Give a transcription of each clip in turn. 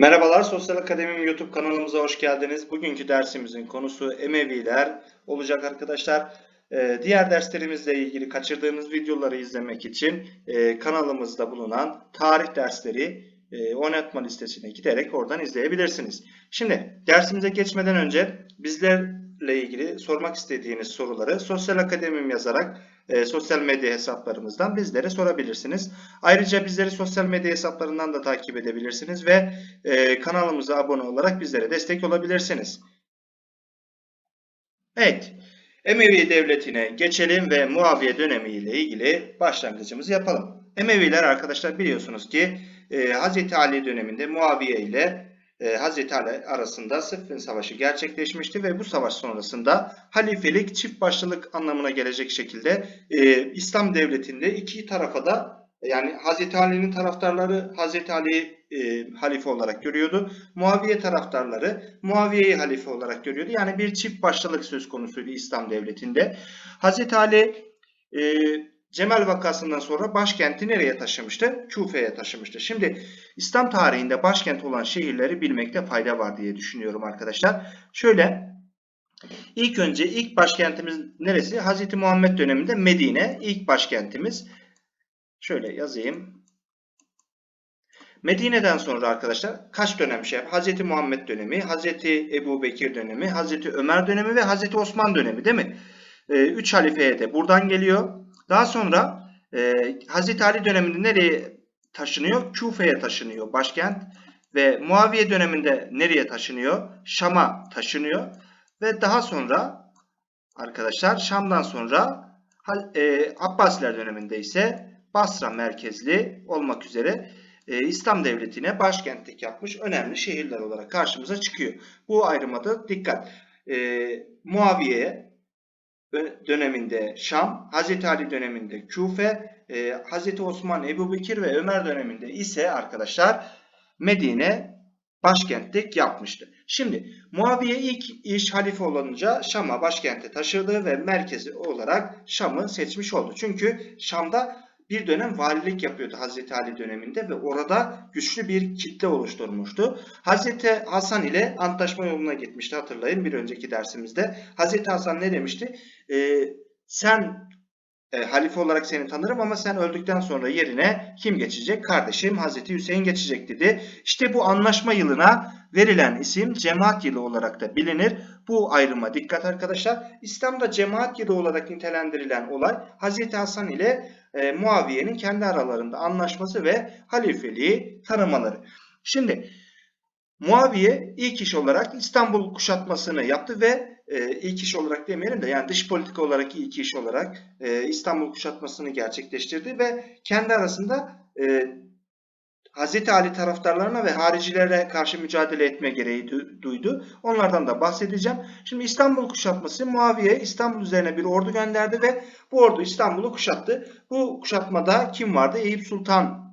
Merhabalar, Sosyal Akademim YouTube kanalımıza hoş geldiniz. Bugünkü dersimizin konusu Emeviler olacak arkadaşlar. Ee, diğer derslerimizle ilgili kaçırdığınız videoları izlemek için e, kanalımızda bulunan tarih dersleri e, oynatma listesine giderek oradan izleyebilirsiniz. Şimdi dersimize geçmeden önce bizlerle ilgili sormak istediğiniz soruları Sosyal Akademim yazarak e, sosyal medya hesaplarımızdan bizlere sorabilirsiniz. Ayrıca bizleri sosyal medya hesaplarından da takip edebilirsiniz ve e, kanalımıza abone olarak bizlere destek olabilirsiniz. Evet, Emevi Devleti'ne geçelim ve Muaviye dönemi ile ilgili başlangıcımızı yapalım. Emeviler arkadaşlar biliyorsunuz ki e, Hz. Ali döneminde Muaviye ile e, Hz. Ali arasında Sıffin Savaşı gerçekleşmişti ve bu savaş sonrasında halifelik çift başlılık anlamına gelecek şekilde e, İslam devletinde iki tarafa da yani Hz. Ali'nin taraftarları Hz. Ali'yi e, halife olarak görüyordu. Muaviye taraftarları Muaviye'yi halife olarak görüyordu. Yani bir çift başlılık söz konusuydu İslam devletinde. Hz. Ali e, Cemal vakasından sonra başkenti nereye taşımıştı? Küfe'ye taşımıştı. Şimdi İslam tarihinde başkent olan şehirleri bilmekte fayda var diye düşünüyorum arkadaşlar. Şöyle ilk önce ilk başkentimiz neresi? Hz. Muhammed döneminde Medine ilk başkentimiz. Şöyle yazayım. Medine'den sonra arkadaşlar kaç dönem şey? Hz. Muhammed dönemi, Hz. Ebu Bekir dönemi, Hz. Ömer dönemi ve Hz. Osman dönemi değil mi? Ee, üç halifeye de buradan geliyor. Daha sonra e, Hz. Ali döneminde nereye taşınıyor? Küfe'ye taşınıyor başkent. Ve Muaviye döneminde nereye taşınıyor? Şam'a taşınıyor. Ve daha sonra arkadaşlar Şam'dan sonra e, Abbasiler döneminde ise Basra merkezli olmak üzere e, İslam devletine başkentlik yapmış önemli şehirler olarak karşımıza çıkıyor. Bu ayrıma da dikkat. E, Muaviye döneminde Şam, Hz. Ali döneminde Küfe, e, Hz. Osman, Ebu Bekir ve Ömer döneminde ise arkadaşlar Medine başkentlik yapmıştı. Şimdi Muaviye ilk iş halife olunca Şam'a başkente taşıdı ve merkezi olarak Şam'ı seçmiş oldu. Çünkü Şam'da bir dönem valilik yapıyordu Hazreti Ali döneminde ve orada güçlü bir kitle oluşturmuştu. Hazreti Hasan ile antlaşma yoluna gitmişti hatırlayın bir önceki dersimizde. Hazreti Hasan ne demişti? Ee, sen e, halife olarak seni tanırım ama sen öldükten sonra yerine kim geçecek? Kardeşim Hazreti Hüseyin geçecek dedi. İşte bu anlaşma yılına verilen isim cemaat yılı olarak da bilinir. Bu ayrıma dikkat arkadaşlar. İslam'da cemaat yılı olarak nitelendirilen olay Hazreti Hasan ile e, Muaviye'nin kendi aralarında anlaşması ve halifeliği tanımaları. Şimdi Muaviye ilk iş olarak İstanbul kuşatmasını yaptı ve e, ilk iş olarak demeyelim de yani dış politika olarak ilk iş olarak e, İstanbul kuşatmasını gerçekleştirdi ve kendi arasında e, Hz. Ali taraftarlarına ve haricilere karşı mücadele etme gereği duydu. Onlardan da bahsedeceğim. Şimdi İstanbul kuşatması Muaviye İstanbul üzerine bir ordu gönderdi ve bu ordu İstanbul'u kuşattı. Bu kuşatmada kim vardı? Eyüp Sultan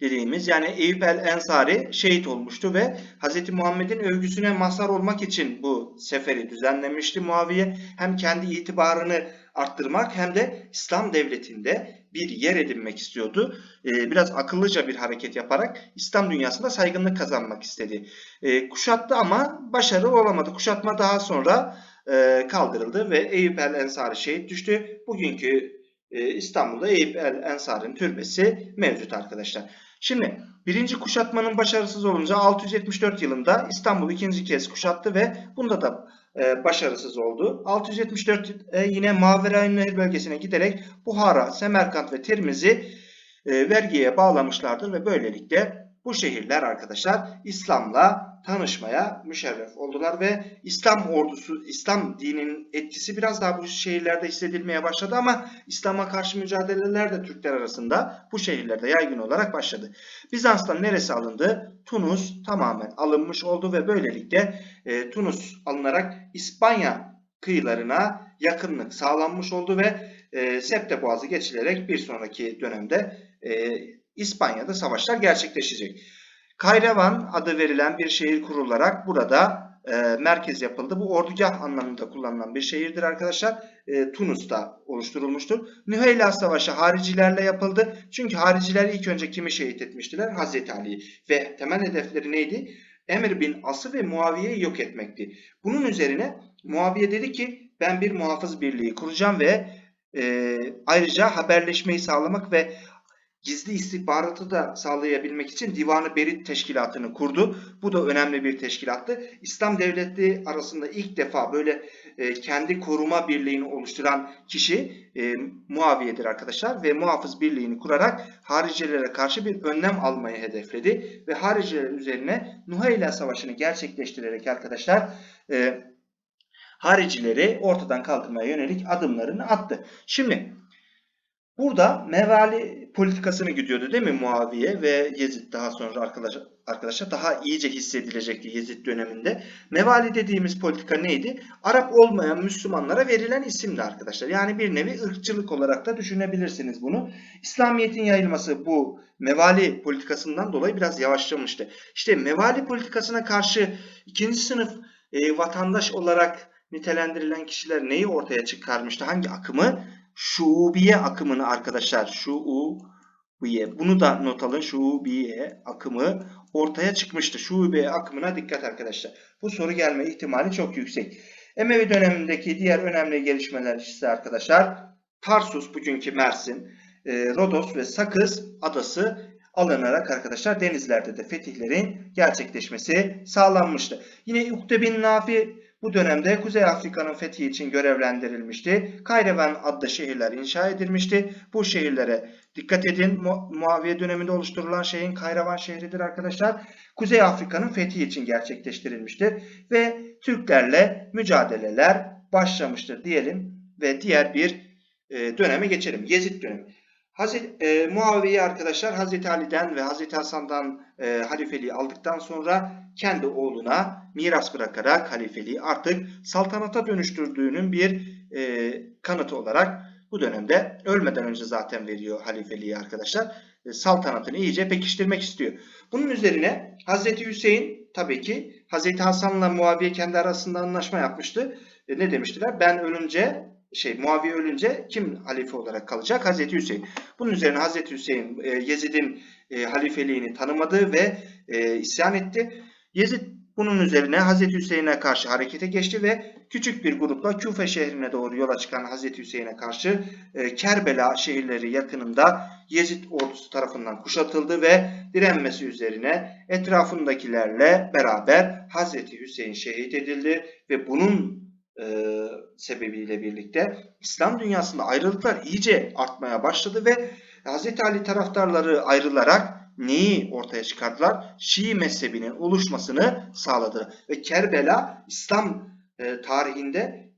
dediğimiz yani Eyüp el Ensari şehit olmuştu ve Hz. Muhammed'in övgüsüne mazhar olmak için bu seferi düzenlemişti Muaviye. Hem kendi itibarını arttırmak hem de İslam devletinde bir yer edinmek istiyordu. Ee, biraz akıllıca bir hareket yaparak İslam dünyasında saygınlık kazanmak istedi. Ee, kuşattı ama başarılı olamadı. Kuşatma daha sonra e, kaldırıldı ve Eyüp el Ensari şehit düştü. Bugünkü e, İstanbul'da Eyüp el Ensari'nin türbesi mevcut arkadaşlar. Şimdi birinci kuşatmanın başarısız olunca 674 yılında İstanbul ikinci kez kuşattı ve bunda da başarısız oldu. 674 e, yine Maverayn Nehir bölgesine giderek Buhara, Semerkant ve Tirmizi e, vergiye bağlamışlardır ve böylelikle bu şehirler arkadaşlar İslam'la tanışmaya müşerref oldular ve İslam ordusu, İslam dininin etkisi biraz daha bu şehirlerde hissedilmeye başladı ama İslam'a karşı mücadeleler de Türkler arasında bu şehirlerde yaygın olarak başladı. Bizans'tan neresi alındı? Tunus tamamen alınmış oldu ve böylelikle e, Tunus alınarak İspanya kıyılarına yakınlık sağlanmış oldu ve e, Septe Boğazı geçilerek bir sonraki dönemde e, İspanya'da savaşlar gerçekleşecek. Kayravan adı verilen bir şehir kurularak burada e, merkez yapıldı. Bu ordugah anlamında kullanılan bir şehirdir arkadaşlar. E, Tunus'ta oluşturulmuştur. Nüheyla Savaşı haricilerle yapıldı. Çünkü hariciler ilk önce kimi şehit etmiştiler? Hazreti Ali'yi. Ve temel hedefleri neydi? Emir bin As'ı ve Muaviye'yi yok etmekti. Bunun üzerine Muaviye dedi ki ben bir muhafız birliği kuracağım ve e, ayrıca haberleşmeyi sağlamak ve gizli istihbaratı da sağlayabilmek için Divanı Berit Teşkilatı'nı kurdu. Bu da önemli bir teşkilattı. İslam devletleri arasında ilk defa böyle e, kendi koruma birliğini oluşturan kişi e, Muaviye'dir arkadaşlar ve muhafız birliğini kurarak haricilere karşı bir önlem almayı hedefledi ve hariciler üzerine Nuhayla Savaşı'nı gerçekleştirerek arkadaşlar e, haricileri ortadan kaldırmaya yönelik adımlarını attı. Şimdi burada mevali politikasını gidiyordu değil mi Muaviye ve Yezid daha sonra arkadaşlar arkadaşlar daha iyice hissedilecekti Yezid döneminde. Mevali dediğimiz politika neydi? Arap olmayan Müslümanlara verilen isimdi arkadaşlar. Yani bir nevi ırkçılık olarak da düşünebilirsiniz bunu. İslamiyet'in yayılması bu mevali politikasından dolayı biraz yavaşlamıştı. İşte mevali politikasına karşı ikinci sınıf e, vatandaş olarak nitelendirilen kişiler neyi ortaya çıkarmıştı? Hangi akımı? Şubiye akımını arkadaşlar. Şubiye. Bunu da not alın. Şubiye akımı ortaya çıkmıştı. Şubiye akımına dikkat arkadaşlar. Bu soru gelme ihtimali çok yüksek. Emevi dönemindeki diğer önemli gelişmeler ise arkadaşlar Tarsus bugünkü Mersin, e, Rodos ve Sakız adası alınarak arkadaşlar denizlerde de fetihlerin gerçekleşmesi sağlanmıştı. Yine Ukde bin Nafi bu dönemde Kuzey Afrika'nın fethi için görevlendirilmişti. Kayrevan adlı şehirler inşa edilmişti. Bu şehirlere dikkat edin. Mu Muaviye döneminde oluşturulan şeyin Kayrevan şehridir arkadaşlar. Kuzey Afrika'nın fethi için gerçekleştirilmiştir. Ve Türklerle mücadeleler başlamıştır diyelim. Ve diğer bir e, döneme geçelim. Yezid dönemi. Hazreti e, Muaviye arkadaşlar Hazreti Ali'den ve Hazreti Hasan'dan e, halifeliği aldıktan sonra kendi oğluna miras bırakarak halifeliği artık saltanata dönüştürdüğünün bir e, kanıtı olarak bu dönemde ölmeden önce zaten veriyor halifeliği arkadaşlar. E, saltanatını iyice pekiştirmek istiyor. Bunun üzerine Hazreti Hüseyin tabii ki Hazreti Hasan'la Muaviye kendi arasında anlaşma yapmıştı. E, ne demiştiler? Ben ölünce şey Muaviye ölünce kim halife olarak kalacak? Hazreti Hüseyin. Bunun üzerine Hazreti Hüseyin e, Yezid'in e, halifeliğini tanımadı ve e, isyan etti. Yezid bunun üzerine Hazreti Hüseyin'e karşı harekete geçti ve küçük bir grupla Küfe şehrine doğru yola çıkan Hazreti Hüseyin'e karşı e, Kerbela şehirleri yakınında Yezid ordusu tarafından kuşatıldı ve direnmesi üzerine etrafındakilerle beraber Hazreti Hüseyin şehit edildi ve bunun e, sebebiyle birlikte İslam dünyasında ayrılıklar iyice artmaya başladı ve Hz. Ali taraftarları ayrılarak neyi ortaya çıkardılar? Şii mezhebinin oluşmasını sağladı. Ve Kerbela İslam e, tarihinde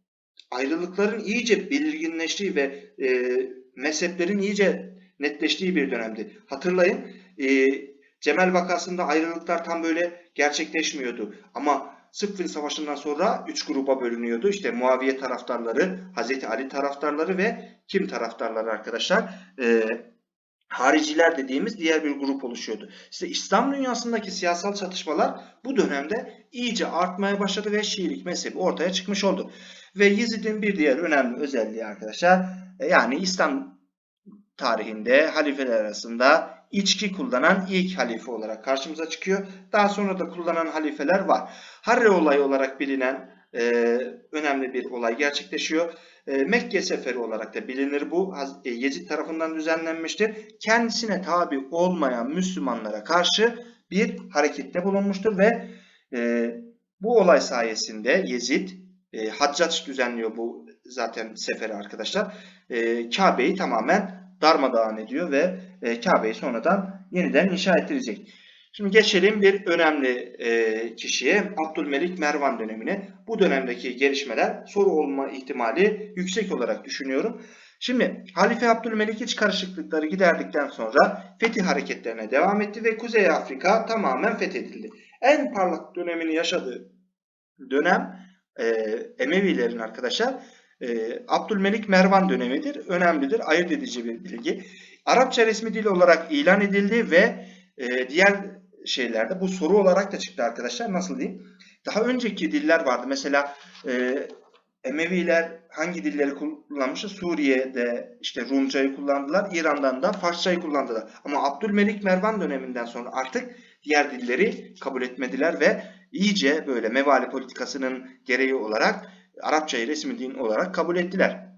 ayrılıkların iyice belirginleştiği ve e, mezheplerin iyice netleştiği bir dönemdi. Hatırlayın e, Cemel vakasında ayrılıklar tam böyle gerçekleşmiyordu. Ama Sıffin Savaşı'ndan sonra 3 gruba bölünüyordu. İşte Muaviye taraftarları, Hazreti Ali taraftarları ve kim taraftarları arkadaşlar? Ee, hariciler dediğimiz diğer bir grup oluşuyordu. İşte İslam dünyasındaki siyasal çatışmalar bu dönemde iyice artmaya başladı ve Şiilik mezhebi ortaya çıkmış oldu. Ve Yezid'in bir diğer önemli özelliği arkadaşlar e, yani İslam tarihinde halifeler arasında içki kullanan ilk halife olarak karşımıza çıkıyor. Daha sonra da kullanan halifeler var. Harre olayı olarak bilinen e, önemli bir olay gerçekleşiyor. E, Mekke seferi olarak da bilinir bu. E, Yezid tarafından düzenlenmiştir. Kendisine tabi olmayan Müslümanlara karşı bir harekette bulunmuştur ve e, bu olay sayesinde Yezid e, Haccaç düzenliyor bu zaten seferi arkadaşlar. E, Kabe'yi tamamen darmadağın ediyor ve e, Kabe'yi sonradan yeniden inşa ettirecek. Şimdi geçelim bir önemli e, kişiye Abdülmelik Mervan dönemine. Bu dönemdeki gelişmeler soru olma ihtimali yüksek olarak düşünüyorum. Şimdi Halife Abdülmelik iç karışıklıkları giderdikten sonra fetih hareketlerine devam etti ve Kuzey Afrika tamamen fethedildi. En parlak dönemini yaşadığı dönem e, Emevilerin arkadaşlar e, Abdülmelik Mervan dönemidir. Önemlidir, ayırt edici bir bilgi. Arapça resmi dil olarak ilan edildi ve e, diğer şeylerde bu soru olarak da çıktı arkadaşlar. Nasıl diyeyim? Daha önceki diller vardı. Mesela e, Emeviler hangi dilleri kullanmıştı? Suriye'de işte Rumcayı kullandılar. İran'dan da Farsçayı kullandılar. Ama Abdülmelik Mervan döneminden sonra artık diğer dilleri kabul etmediler ve iyice böyle mevali politikasının gereği olarak Arapçayı resmi din olarak kabul ettiler.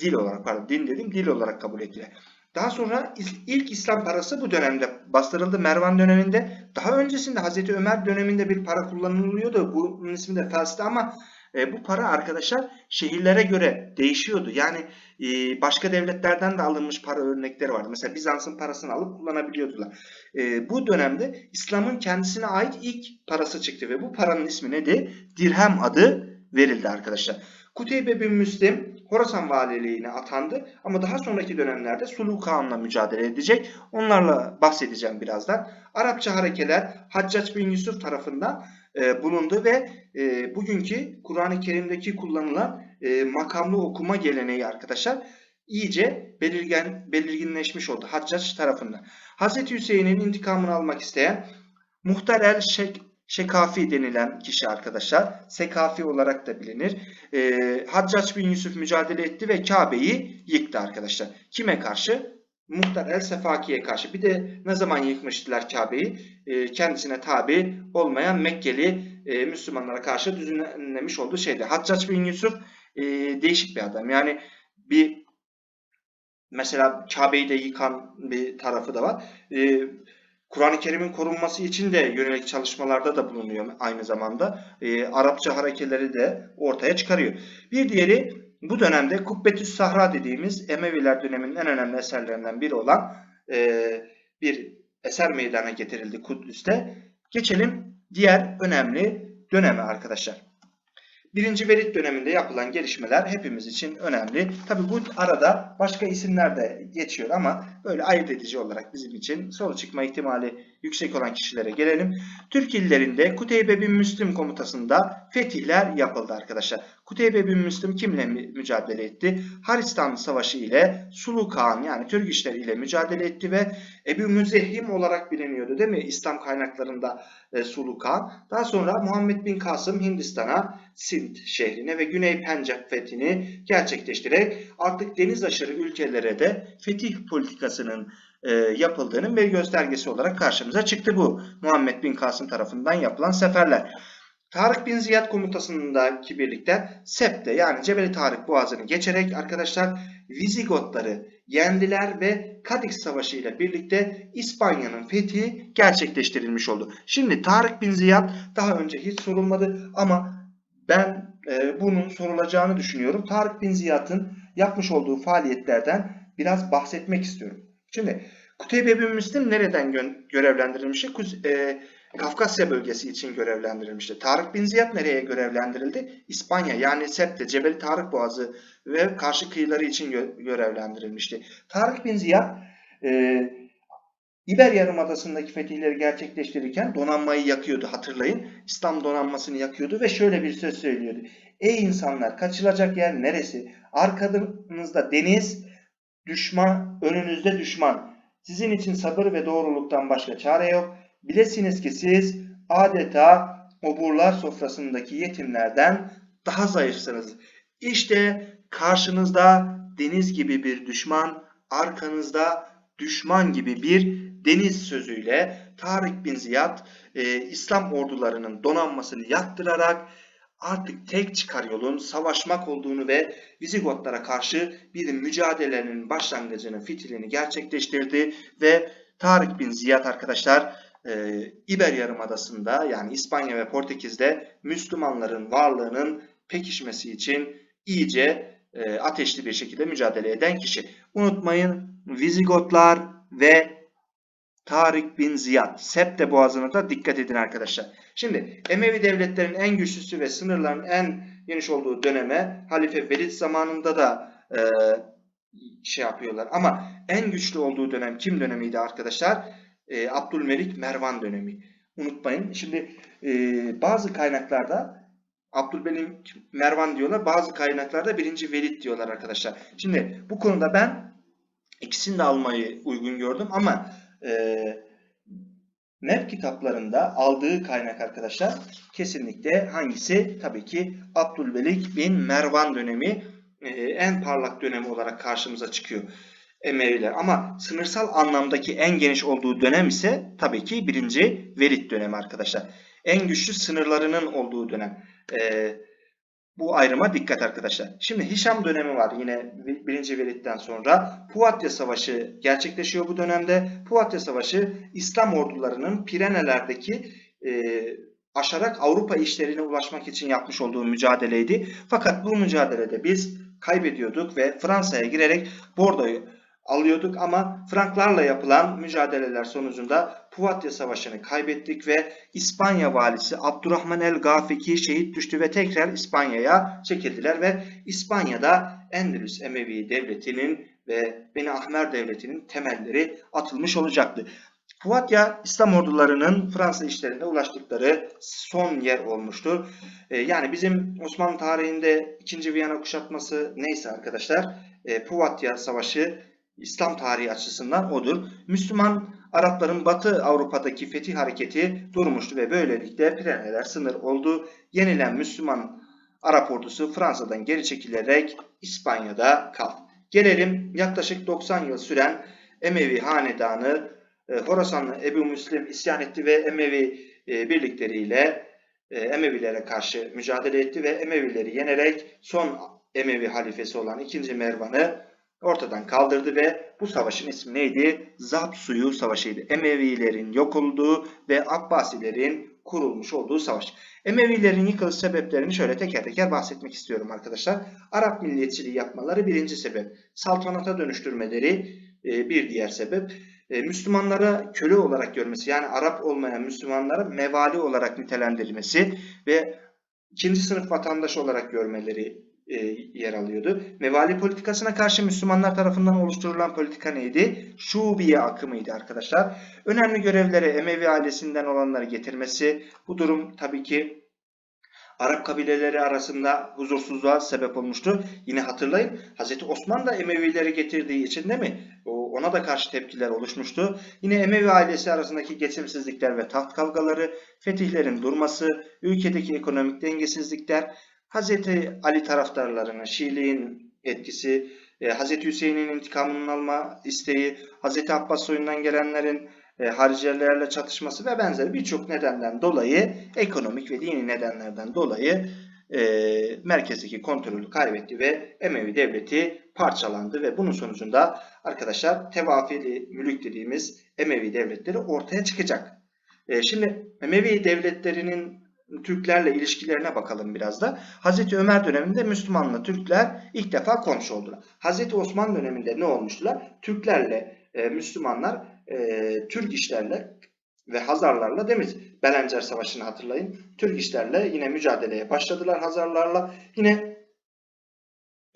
Dil olarak pardon din dedim dil olarak kabul ettiler. Daha sonra ilk İslam parası bu dönemde bastırıldı Mervan döneminde. Daha öncesinde Hazreti Ömer döneminde bir para kullanılıyordu. Bunun ismi de Fars'ta ama e, bu para arkadaşlar şehirlere göre değişiyordu. Yani e, başka devletlerden de alınmış para örnekleri vardı. Mesela Bizans'ın parasını alıp kullanabiliyordular. E, bu dönemde İslam'ın kendisine ait ilk parası çıktı ve bu paranın ismi neydi? Dirhem adı verildi arkadaşlar. Kuteybe bin Müslim Horasan valiliğine atandı ama daha sonraki dönemlerde Sulu Kağan'la mücadele edecek. Onlarla bahsedeceğim birazdan. Arapça harekeler Haccac bin Yusuf tarafından e, bulundu ve e, bugünkü Kur'an-ı Kerim'deki kullanılan e, makamlı okuma geleneği arkadaşlar iyice belirgen, belirginleşmiş oldu Haccac tarafından. Hazreti Hüseyin'in intikamını almak isteyen Muhtar el Şek Şekafi denilen kişi arkadaşlar. Sekafi olarak da bilinir. E, Haccac bin Yusuf mücadele etti ve Kabe'yi yıktı arkadaşlar. Kime karşı? Muhtar el Sefaki'ye karşı. Bir de ne zaman yıkmıştılar Kabe'yi? E, kendisine tabi olmayan Mekkeli e, Müslümanlara karşı düzenlemiş olduğu şeydi. Haccac bin Yusuf e, değişik bir adam. Yani bir mesela Kabe'yi de yıkan bir tarafı da var. E, Kur'an-ı Kerim'in korunması için de yönelik çalışmalarda da bulunuyor aynı zamanda. E, Arapça harekeleri de ortaya çıkarıyor. Bir diğeri bu dönemde Kubbetüs Sahra dediğimiz Emeviler döneminin en önemli eserlerinden biri olan e, bir eser meydana getirildi Kudüs'te. Geçelim diğer önemli döneme arkadaşlar. Birinci Velid döneminde yapılan gelişmeler hepimiz için önemli. Tabi bu arada başka isimler de geçiyor ama böyle ayırt edici olarak bizim için soru çıkma ihtimali yüksek olan kişilere gelelim. Türk illerinde Kuteybe bin Müslim komutasında fetihler yapıldı arkadaşlar. Kuteybe bin Müslim kimle mücadele etti? Haristan Savaşı ile Sulu Kağan yani Türk işleri ile mücadele etti ve Ebu Müzehim olarak biliniyordu değil mi? İslam kaynaklarında e, Sulu Kağan. Daha sonra Muhammed bin Kasım Hindistan'a, Sint şehrine ve Güney Pencap fethini gerçekleştirerek artık deniz aşırı ülkelere de fetih politikasının e, yapıldığının bir göstergesi olarak karşımıza çıktı bu. Muhammed bin Kasım tarafından yapılan seferler. Tarık bin Ziyad komutasındaki birlikte Sep'te yani Cebeli Tarık boğazını geçerek arkadaşlar Vizigotları yendiler ve Kadix Savaşı ile birlikte İspanya'nın fethi gerçekleştirilmiş oldu. Şimdi Tarık bin Ziyad daha önce hiç sorulmadı ama ben e, bunun sorulacağını düşünüyorum. Tarık bin Ziyad'ın yapmış olduğu faaliyetlerden biraz bahsetmek istiyorum. Şimdi Kuteybe bin Müslim nereden gö görevlendirilmişti? Kuz e, Kafkasya bölgesi için görevlendirilmişti. Tarık bin Ziyad nereye görevlendirildi? İspanya yani Septe, Cebeli Tarık Boğazı ve karşı kıyıları için gö görevlendirilmişti. Tarık bin Ziyad e, İber Yarımadası'ndaki fetihleri gerçekleştirirken donanmayı yakıyordu hatırlayın. İslam donanmasını yakıyordu ve şöyle bir söz söylüyordu. Ey insanlar kaçılacak yer neresi? Arkanızda deniz, düşman, önünüzde düşman. Sizin için sabır ve doğruluktan başka çare yok. Bilesiniz ki siz adeta oburlar sofrasındaki yetimlerden daha zayıfsınız. İşte karşınızda deniz gibi bir düşman, arkanızda düşman gibi bir deniz sözüyle Tarık bin Ziyad e, İslam ordularının donanmasını yaktırarak artık tek çıkar yolun savaşmak olduğunu ve Vizigotlara karşı bir mücadelenin başlangıcını, fitilini gerçekleştirdi ve Tarık bin Ziyad arkadaşlar e, İber Yarımadası'nda yani İspanya ve Portekiz'de Müslümanların varlığının pekişmesi için iyice e, ateşli bir şekilde mücadele eden kişi. Unutmayın Vizigotlar ve Tarık bin Ziyad. Septe boğazına da dikkat edin arkadaşlar. Şimdi Emevi devletlerin en güçlüsü ve sınırların en geniş olduğu döneme Halife Velid zamanında da e, şey yapıyorlar. Ama en güçlü olduğu dönem kim dönemiydi arkadaşlar? E, Abdülmelik Mervan dönemi. Unutmayın. Şimdi e, bazı kaynaklarda Abdülmelik Mervan diyorlar. Bazı kaynaklarda 1. Velid diyorlar arkadaşlar. Şimdi bu konuda ben ikisini de almayı uygun gördüm ama e, MEP kitaplarında aldığı kaynak arkadaşlar kesinlikle hangisi? Tabii ki Abdülmelik bin Mervan dönemi e, en parlak dönemi olarak karşımıza çıkıyor. Emeviler ama sınırsal anlamdaki en geniş olduğu dönem ise tabii ki birinci Velid dönemi arkadaşlar. En güçlü sınırlarının olduğu dönem. E, bu ayrıma dikkat arkadaşlar. Şimdi Hişam dönemi var yine birinci Velid'den sonra. Puvatya Savaşı gerçekleşiyor bu dönemde. Puvatya Savaşı İslam ordularının Pirenelerdeki e, aşarak Avrupa işlerine ulaşmak için yapmış olduğu mücadeleydi. Fakat bu mücadelede biz kaybediyorduk ve Fransa'ya girerek Bordo'yu alıyorduk ama Franklarla yapılan mücadeleler sonucunda Puvatya Savaşı'nı kaybettik ve İspanya valisi Abdurrahman el Gafiki şehit düştü ve tekrar İspanya'ya çekildiler ve İspanya'da Endülüs Emevi Devleti'nin ve Beni Ahmer Devleti'nin temelleri atılmış olacaktı. Puvatya İslam ordularının Fransa işlerinde ulaştıkları son yer olmuştu. Ee, yani bizim Osmanlı tarihinde 2. Viyana kuşatması neyse arkadaşlar e, Puvatya Savaşı İslam tarihi açısından odur. Müslüman Arapların Batı Avrupa'daki fetih hareketi durmuştu ve böylelikle Pireneler sınır oldu. Yenilen Müslüman Arap ordusu Fransa'dan geri çekilerek İspanya'da kaldı. Gelelim yaklaşık 90 yıl süren Emevi hanedanı e, Horasanlı Ebu Müslim isyan etti ve Emevi e, birlikleriyle e, Emevilere karşı mücadele etti ve Emevileri yenerek son Emevi halifesi olan 2. Mervan'ı ortadan kaldırdı ve bu savaşın ismi neydi? Zap Suyu Savaşı'ydı. Emevilerin yok olduğu ve Abbasilerin kurulmuş olduğu savaş. Emevilerin yıkılış sebeplerini şöyle teker teker bahsetmek istiyorum arkadaşlar. Arap milliyetçiliği yapmaları birinci sebep. Saltanata dönüştürmeleri e, bir diğer sebep. E, Müslümanlara köle olarak görmesi yani Arap olmayan Müslümanlara mevali olarak nitelendirilmesi ve ikinci sınıf vatandaş olarak görmeleri yer alıyordu. Mevali politikasına karşı Müslümanlar tarafından oluşturulan politika neydi? Şubiye akımıydı arkadaşlar. Önemli görevlere Emevi ailesinden olanları getirmesi. Bu durum tabii ki Arap kabileleri arasında huzursuzluğa sebep olmuştu. Yine hatırlayın Hz. Osman da Emevileri getirdiği için değil mi? Ona da karşı tepkiler oluşmuştu. Yine Emevi ailesi arasındaki geçimsizlikler ve taht kavgaları, fetihlerin durması, ülkedeki ekonomik dengesizlikler, Hz. Ali taraftarlarının, Şiiliğin etkisi, e, Hz. Hüseyin'in intikamının alma isteği, Hz. Abbas soyundan gelenlerin e, haricilerle çatışması ve benzeri birçok nedenden dolayı, ekonomik ve dini nedenlerden dolayı e, merkezdeki kontrolü kaybetti ve Emevi devleti parçalandı ve bunun sonucunda arkadaşlar tevafili mülük dediğimiz Emevi devletleri ortaya çıkacak. E, şimdi Emevi devletlerinin Türklerle ilişkilerine bakalım biraz da. Hazreti Ömer döneminde Müslümanla Türkler ilk defa komşu oldular. Hazreti Osman döneminde ne olmuştular? Türklerle e, Müslümanlar e, Türk işlerle ve Hazarlarla değil mi? Belencer Savaşı'nı hatırlayın. Türk işlerle yine mücadeleye başladılar Hazarlarla. Yine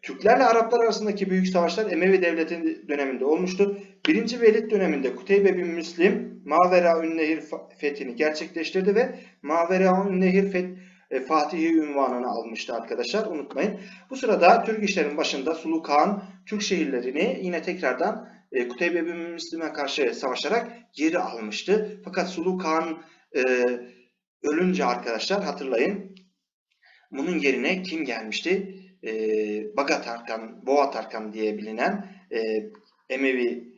Türklerle Araplar arasındaki büyük savaşlar Emevi Devleti döneminde olmuştu. Birinci Velid döneminde Kuteybe bin Müslim Mavera Ünnehir fethini gerçekleştirdi ve Mavera Ünnehir feth e, Fatihi ünvanını almıştı arkadaşlar. Unutmayın. Bu sırada Türk işlerin başında Sulu Türk şehirlerini yine tekrardan e, Kuteybe bin Müslim'e karşı savaşarak geri almıştı. Fakat Sulu e, ölünce arkadaşlar hatırlayın bunun yerine kim gelmişti? e, Bagat Arkan diye bilinen e, Emevi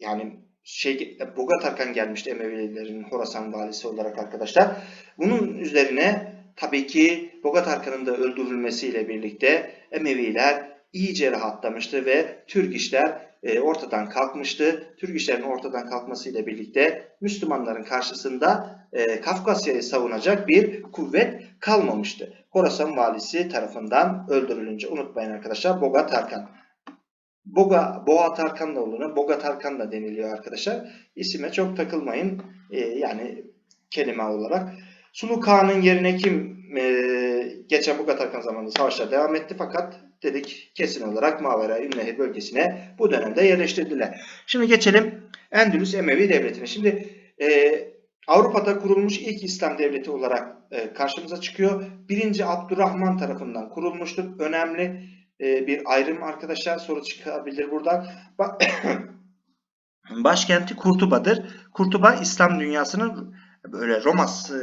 yani şey Bogat Arkan gelmişti Emevilerin Horasan valisi olarak arkadaşlar. Bunun üzerine tabii ki Bogat Arkan'ın da öldürülmesiyle birlikte Emeviler iyice rahatlamıştı ve Türk işler e, ortadan kalkmıştı. Türk işlerin ortadan kalkmasıyla birlikte Müslümanların karşısında e, Kafkasya'yı savunacak bir kuvvet kalmamıştı. Horasan valisi tarafından öldürülünce unutmayın arkadaşlar Boga Tarkan. Boga, Boğa Tarkan da olduğunu Boga Tarkan da deniliyor arkadaşlar. İsime çok takılmayın. E, yani kelime olarak. Sulu Kağan'ın yerine kim e, geçen Boga Tarkan zamanında savaşlar devam etti fakat dedik kesin olarak Mavera Ünnehir bölgesine bu dönemde yerleştirdiler. Şimdi geçelim Endülüs Emevi Devleti'ne. Şimdi e, Avrupa'da kurulmuş ilk İslam devleti olarak e, karşımıza çıkıyor. Birinci Abdurrahman tarafından kurulmuştur. Önemli e, bir ayrım arkadaşlar. Soru çıkabilir buradan. Başkenti Kurtuba'dır. Kurtuba İslam dünyasının böyle Romas e,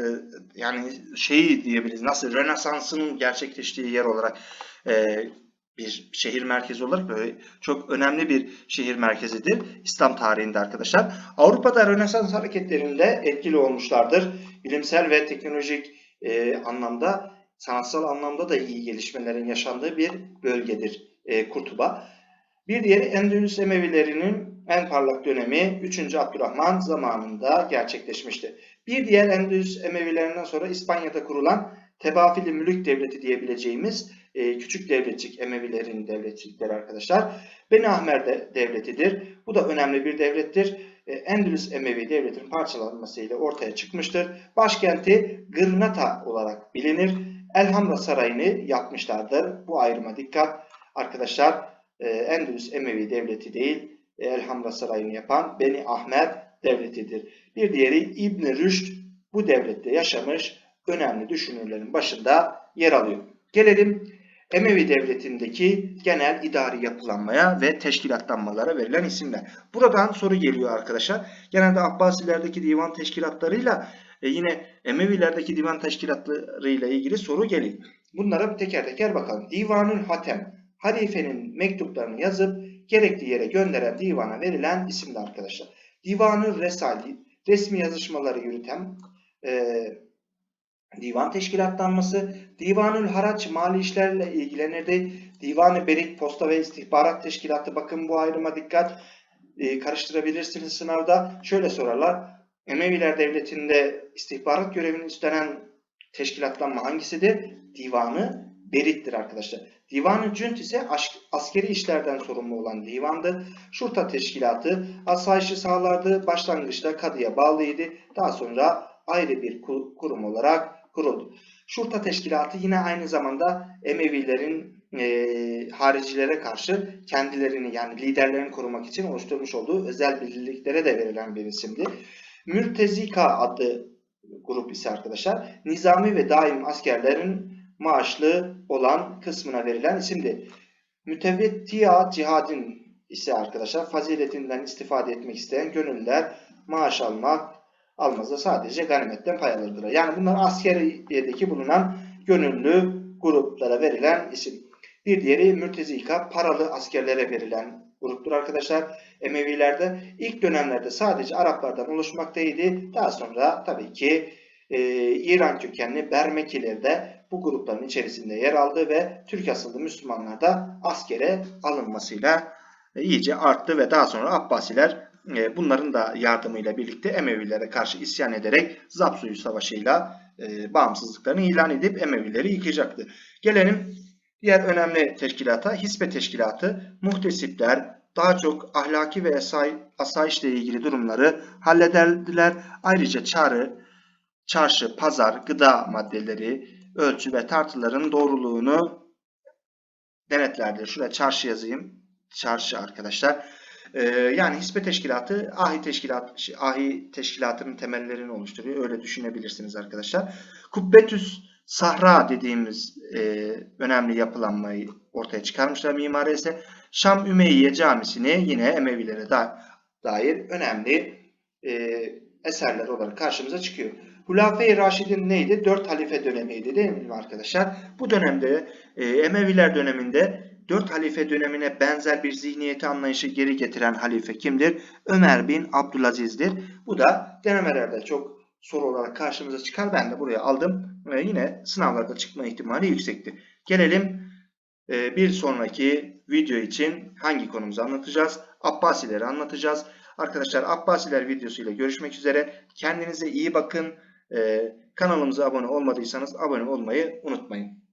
yani şeyi diyebiliriz nasıl Rönesans'ın gerçekleştiği yer olarak e, bir şehir merkezi olarak böyle çok önemli bir şehir merkezidir İslam tarihinde arkadaşlar. Avrupa'da Rönesans hareketlerinde etkili olmuşlardır. Bilimsel ve teknolojik e, anlamda, sanatsal anlamda da iyi gelişmelerin yaşandığı bir bölgedir e, Kurtuba. Bir diğeri Endülüs Emevilerinin en parlak dönemi 3. Abdurrahman zamanında gerçekleşmişti. Bir diğer Endülüs Emevilerinden sonra İspanya'da kurulan Tebafili Mülük Devleti diyebileceğimiz e, küçük devletçik Emevilerin devletçikleri arkadaşlar. Beni Ahmer de devletidir. Bu da önemli bir devlettir. E, Endülüs Emevi devletinin parçalanmasıyla ortaya çıkmıştır. Başkenti Gırnata olarak bilinir. Elhamra Sarayı'nı yapmışlardır. Bu ayrıma dikkat. Arkadaşlar e, Endülüs Emevi devleti değil, e, Elhamra Sarayı'nı yapan Beni Ahmed devletidir. Bir diğeri İbn Rüşd bu devlette yaşamış önemli düşünürlerin başında yer alıyor. Gelelim Emevi Devleti'ndeki genel idari yapılanmaya ve teşkilatlanmalara verilen isimler. Buradan soru geliyor arkadaşlar. Genelde Abbasilerdeki divan teşkilatlarıyla e, yine Emevilerdeki divan teşkilatlarıyla ilgili soru geliyor. Bunlara teker teker bakalım. Divanül Hatem, halifenin mektuplarını yazıp gerekli yere gönderen divana verilen isimler arkadaşlar. Divanül Resali, resmi yazışmaları yürüten e, divan teşkilatlanması, Divanül Haraç mali işlerle ilgilenirdi. Divanı Berik Posta ve İstihbarat Teşkilatı bakın bu ayrıma dikkat e, karıştırabilirsiniz sınavda. Şöyle sorarlar. Emeviler Devleti'nde istihbarat görevini üstlenen teşkilatlanma hangisidir? Divanı Berit'tir arkadaşlar. Divan-ı Cünt ise askeri işlerden sorumlu olan divandı. Şurta teşkilatı asayişi sağlardı. Başlangıçta kadıya bağlıydı. Daha sonra ayrı bir kurum olarak kuruldu. Şurta teşkilatı yine aynı zamanda Emevilerin e, haricilere karşı kendilerini yani liderlerini korumak için oluşturmuş olduğu özel birliklere de verilen bir isimdi. Mürtezika adlı grup ise arkadaşlar nizami ve daim askerlerin maaşlı olan kısmına verilen isimdi. Mütevettiya cihadin ise arkadaşlar faziletinden istifade etmek isteyen gönüller maaş almak almazsa sadece ganimetten pay alırlar. Yani bunlar askeriyedeki bulunan gönüllü gruplara verilen isim. Bir diğeri mürtezika paralı askerlere verilen gruptur arkadaşlar. Emevilerde ilk dönemlerde sadece Araplardan oluşmaktaydı. Daha sonra tabii ki e, İran kökenli Bermekiler de bu grupların içerisinde yer aldı ve Türk asıllı Müslümanlar da askere alınmasıyla e, iyice arttı ve daha sonra Abbasiler e, bunların da yardımıyla birlikte Emevilere karşı isyan ederek Zapsuyu Savaşı'yla e, bağımsızlıklarını ilan edip Emevileri yıkacaktı. Gelelim diğer önemli teşkilata Hisbe Teşkilatı, muhtesipler daha çok ahlaki ve asay, asayişle ilgili durumları hallederdiler. Ayrıca çağrı, çarşı, pazar, gıda maddeleri, ölçü ve tartıların doğruluğunu denetlerdi. Şuraya çarşı yazayım. Çarşı arkadaşlar. Ee, yani hisbe teşkilatı ahi teşkilat ahi teşkilatının temellerini oluşturuyor. Öyle düşünebilirsiniz arkadaşlar. Kubbetüs Sahra dediğimiz e, önemli yapılanmayı ortaya çıkarmışlar mimari Şam Ümeyye Camisi'ni yine Emevilere da, dair önemli e, eserler olarak karşımıza çıkıyor. Hulafe-i Raşid'in neydi? Dört halife dönemiydi değil mi arkadaşlar? Bu dönemde e, Emeviler döneminde dört halife dönemine benzer bir zihniyeti anlayışı geri getiren halife kimdir? Ömer bin Abdülaziz'dir. Bu da denemelerde çok soru olarak karşımıza çıkar. Ben de buraya aldım. Ve yine sınavlarda çıkma ihtimali yüksekti. Gelelim e, bir sonraki video için hangi konumuzu anlatacağız? Abbasileri anlatacağız. Arkadaşlar Abbasiler videosuyla görüşmek üzere. Kendinize iyi bakın. Ee, kanalımıza abone olmadıysanız abone olmayı unutmayın.